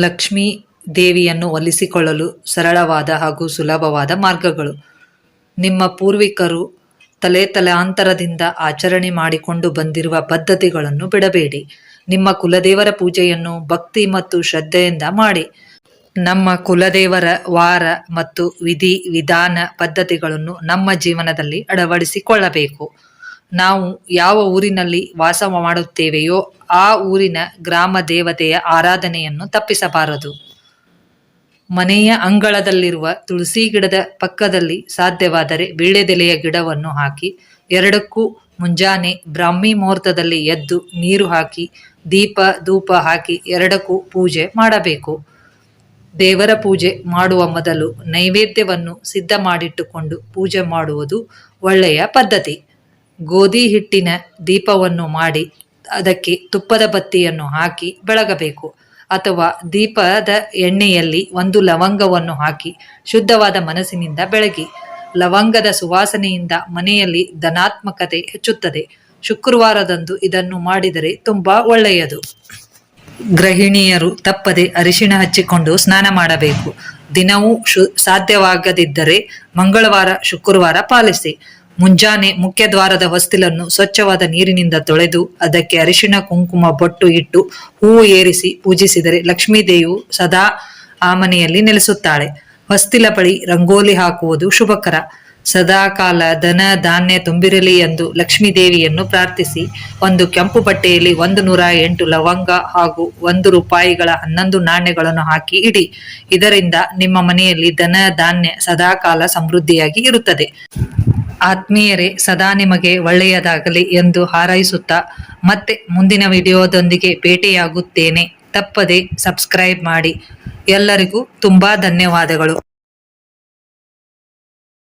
ಲಕ್ಷ್ಮೀ ದೇವಿಯನ್ನು ಒಲಿಸಿಕೊಳ್ಳಲು ಸರಳವಾದ ಹಾಗೂ ಸುಲಭವಾದ ಮಾರ್ಗಗಳು. ನಿಮ್ಮ ಪೂರ್ವಿಕರು ತಲೆ ತಲಾಂತರದಿಂದ ಆಚರಣೆ ಮಾಡಿಕೊಂಡು ಬಂದಿರುವ ಪದ್ಧತಿಗಳನ್ನು ಬಿಡಬೇಡಿ. ನಿಮ್ಮ ಕುಲದೇವರ ಪೂಜೆಯನ್ನು ಭಕ್ತಿ ಮತ್ತು ಶ್ರದ್ಧೆಯಿಂದ ಮಾಡಿ. ನಮ್ಮ ಕುಲದೇವರ ವಾರ ಮತ್ತು ವಿಧಿ ವಿಧಾನ ಪದ್ಧತಿಗಳನ್ನು ನಮ್ಮ ಜೀವನದಲ್ಲಿ ಅಳವಡಿಸಿಕೊಳ್ಳಬೇಕು. ನಾವು ಯಾವ ಊರಿನಲ್ಲಿ ವಾಸ ಮಾಡುತ್ತೇವೆಯೋ ಆ ಊರಿನ ಗ್ರಾಮ ದೇವತೆಯ ಆರಾಧನೆಯನ್ನು ತಪ್ಪಿಸಬಾರದು. ಮನೆಯ ಅಂಗಳದಲ್ಲಿರುವ ತುಳಸಿ ಗಿಡದ ಪಕ್ಕದಲ್ಲಿ ಸಾಧ್ಯವಾದರೆ ವೀಳ್ಯದೆಲೆಯ ಗಿಡವನ್ನು ಹಾಕಿ, ಎರಡಕ್ಕೂ ಮುಂಜಾನೆ ಬ್ರಾಹ್ಮಿ ಮುಹೂರ್ತದಲ್ಲಿ ಎದ್ದು ನೀರು ಹಾಕಿ, ದೀಪ, ಧೂಪ ಹಾಕಿ ಎರಡಕ್ಕೂ ಪೂಜೆ ಮಾಡಬೇಕು. ದೇವರ ಪೂಜೆ ಮಾಡುವ ಮೊದಲು ನೈವೇದ್ಯವನ್ನು ಸಿದ್ಧ ಮಾಡಿಟ್ಟುಕೊಂಡು ಪೂಜೆ ಮಾಡುವುದು ಒಳ್ಳೆಯ ಪದ್ಧತಿ. ಗೋಧಿ ಹಿಟ್ಟಿನ ದೀಪವನ್ನು ಮಾಡಿ ಅದಕ್ಕೆ ತುಪ್ಪದ ಬತ್ತಿಯನ್ನು ಹಾಕಿ ಬೆಳಗಬೇಕು. ಅಥವಾ ದೀಪದ ಎಣ್ಣೆಯಲ್ಲಿ ಒಂದು ಲವಂಗವನ್ನು ಹಾಕಿ ಶುದ್ಧವಾದ ಮನಸ್ಸಿನಿಂದ ಬೆಳಗಿ. ಲವಂಗದ ಸುವಾಸನೆಯಿಂದ ಮನೆಯಲ್ಲಿ ಧನಾತ್ಮಕತೆ ಹೆಚ್ಚುತ್ತದೆ. ಶುಕ್ರವಾರದಂದು ಇದನ್ನು ಮಾಡಿದರೆ ತುಂಬಾ ಒಳ್ಳೆಯದು. ಗೃಹಿಣಿಯರು ತಪ್ಪದೆ ಅರಿಶಿಣ ಹಚ್ಚಿಕೊಂಡು ಸ್ನಾನ ಮಾಡಬೇಕು. ದಿನವೂ ಸಾಧ್ಯವಾಗದಿದ್ದರೆ ಮಂಗಳವಾರ, ಶುಕ್ರವಾರ ಪಾಲಿಸಿ. ಮುಂಜಾನೆ ಮುಖ್ಯ ದ್ವಾರದ ಹೊಸ್ತಿಲನ್ನು ಸ್ವಚ್ಛವಾದ ನೀರಿನಿಂದ ತೊಳೆದು ಅದಕ್ಕೆ ಅರಿಶಿನ ಕುಂಕುಮ, ಬೊಟ್ಟು ಇಟ್ಟು ಹೂವು ಏರಿಸಿ ಪೂಜಿಸಿದರೆ ಲಕ್ಷ್ಮೀದೇವಿಯು ಸದಾ ಆ ಮನೆಯಲ್ಲಿ ನೆಲೆಸುತ್ತಾಳೆ. ಹೊಸ್ತಿಲ ಬಳಿ ರಂಗೋಲಿ ಹಾಕುವುದು ಶುಭಕರ. ಸದಾಕಾಲ ದನ ಧಾನ್ಯ ತುಂಬಿರಲಿ ಎಂದು ಲಕ್ಷ್ಮೀದೇವಿಯನ್ನು ಪ್ರಾರ್ಥಿಸಿ, ಒಂದು ಕೆಂಪು ಬಟ್ಟೆಯಲ್ಲಿ ಒಂದು ನೂರ ಎಂಟು ಲವಂಗ ಹಾಗೂ ಒಂದು ರೂಪಾಯಿಗಳ ಹನ್ನೊಂದು ನಾಣ್ಯಗಳನ್ನು ಹಾಕಿ ಇಡಿ. ಇದರಿಂದ ನಿಮ್ಮ ಮನೆಯಲ್ಲಿ ದನ ಧಾನ್ಯ ಸದಾಕಾಲ ಸಮೃದ್ಧಿಯಾಗಿ ಇರುತ್ತದೆ. ಆತ್ಮೀಯರೇ, ಸದಾ ನಿಮಗೆ ಒಳ್ಳೆಯದಾಗಲಿ ಎಂದು ಹಾರೈಸುತ್ತಾ ಮತ್ತೆ ಮುಂದಿನ ವಿಡಿಯೋದೊಂದಿಗೆ ಭೇಟಿಯಾಗುತ್ತೇನೆ. ತಪ್ಪದೆ ಸಬ್ಸ್ಕ್ರೈಬ್ ಮಾಡಿ. ಎಲ್ಲರಿಗೂ ತುಂಬಾ ಧನ್ಯವಾದಗಳು.